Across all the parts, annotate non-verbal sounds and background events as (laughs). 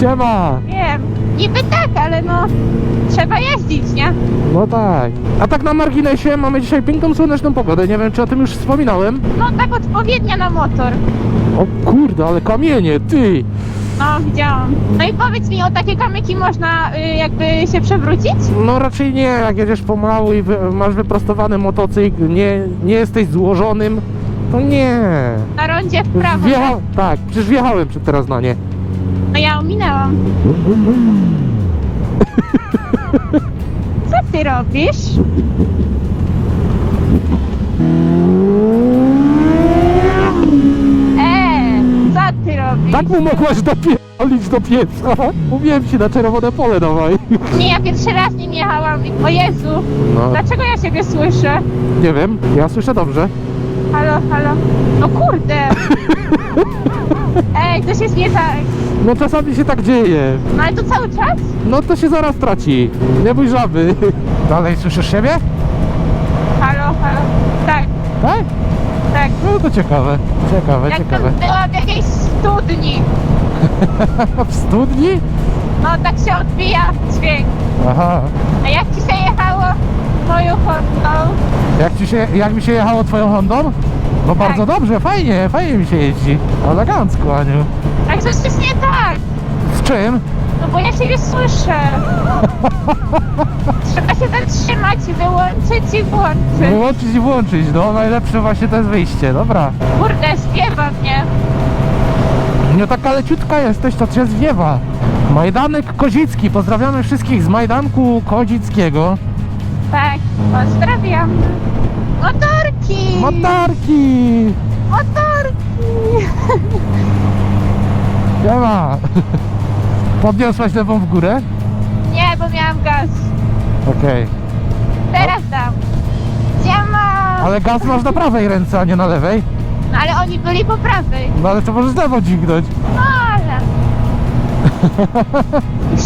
Siema! Wiem. Niby tak, ale no trzeba jeździć, nie? No tak. A tak na marginesie mamy dzisiaj piękną słoneczną pogodę. Nie wiem, czy o tym już wspominałem. No tak odpowiednia na motor. O kurde, ale kamienie, ty! No widziałam. No i powiedz mi, o takie kamyki można y, jakby się przewrócić? No raczej nie, jak jedziesz pomału i wy, masz wyprostowany motocykl, nie, nie jesteś złożonym, to nie. Na rondzie w prawo. Wjecha... tak? Tak, przecież wjechałem przed teraz na nie. No ja ominęłam. Co ty robisz? Eee, co ty robisz? Tak mu mogłaś dopierdolić do pieca. Mówiłem ci na czerwone pole dawaj. Nie, ja pierwszy raz nim jechałam. i- O Jezu, No, dlaczego ja siebie słyszę? nie wiem, ja słyszę dobrze. Halo, halo. No kurde. (laughs) Ej, coś jest nie tak. No czasami się tak dzieje. No ale to cały czas? No to się zaraz traci. Nie bój żaby. (laughs) Dalej słyszysz siebie? Halo, halo. Tak, Tak? tak. No to ciekawe. Ciekawe, Jakbym ciekawe. była w jakiejś studni. (laughs) W studni? No tak się odbija dźwięk. Aha. A jak ci się jechało moją Hondą? Jak, ci się, jak mi się jechało twoją Hondą? No bardzo dobrze, fajnie, fajnie mi się jeździ. Elegancko, Aniu. Tak coś jest nie tak. Z czym? No bo ja siebie słyszę. (laughs) Trzeba się zatrzymać, wyłączyć i włączyć. Wyłączyć i włączyć, no najlepsze właśnie to jest wyjście, dobra. Kurde, śpiewa mnie. Nie taka leciutka jesteś, to cię zwiewa. Majdanek Kozicki, pozdrawiamy wszystkich z Majdanku Kozickiego. Tak, pozdrawiam. Motorki! Motorki! Motorki! Siema! Podniosłaś lewą w górę? Nie, bo miałam gaz. Okej. Teraz dam. Siema! Ale gaz masz na prawej ręce, a nie na lewej. No ale oni byli po prawej. No ale to możesz lewą dźwignąć. No ale...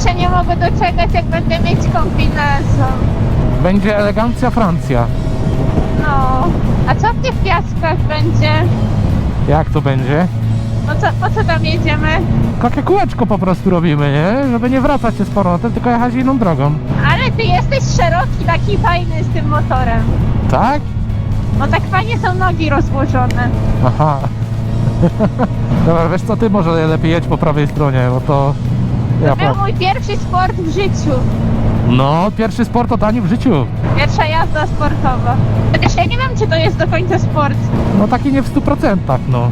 Się nie mogę doczekać, jak będę mieć. Będzie elegancja Francja. No. A co w tych piaskach będzie? Jak to będzie? No co, po co tam jedziemy? Takie kółeczko po prostu robimy, nie? Żeby nie wracać się z powrotem, tylko jechać inną drogą. Ale ty jesteś szeroki, taki fajny z tym motorem. Tak? No tak fajnie są nogi rozłożone. Aha. (laughs) Dobra, wiesz co, ty może lepiej jedź po prawej stronie, bo to... To był mój pierwszy sport w życiu. No, pierwszy sport od Ani w życiu. Pierwsza jazda sportowa. Chociaż ja nie wiem, czy to jest do końca sport. No taki nie w 100%, no.